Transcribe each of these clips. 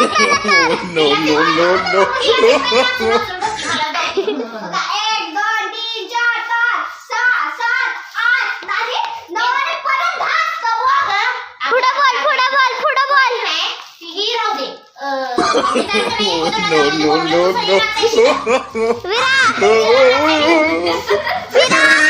No no no no पुढं बोल पुढं बोल पुढं बोल. No no no no Vira. Vira.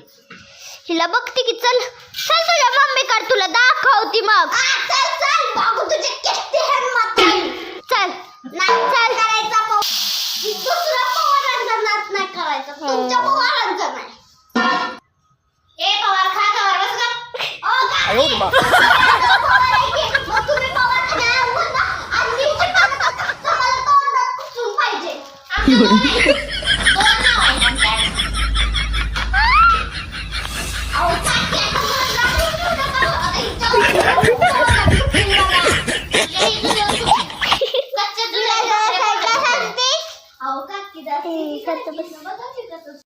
हिला बघते की चल चल तुझ्या मम्मी कर तुला दाखवती मग. चल चल बघू तुझे किती हिम्मत चल. नाही चल करायचा दुसरा पवारांचा नाच नाही करायचा. हो. तुमच्या पवारांचा नाही. ए पवार खा पवार बस का ओ का तुम्ही पवार आणि तुम्हाला तोंडात पाहिजे. Dahil katas na?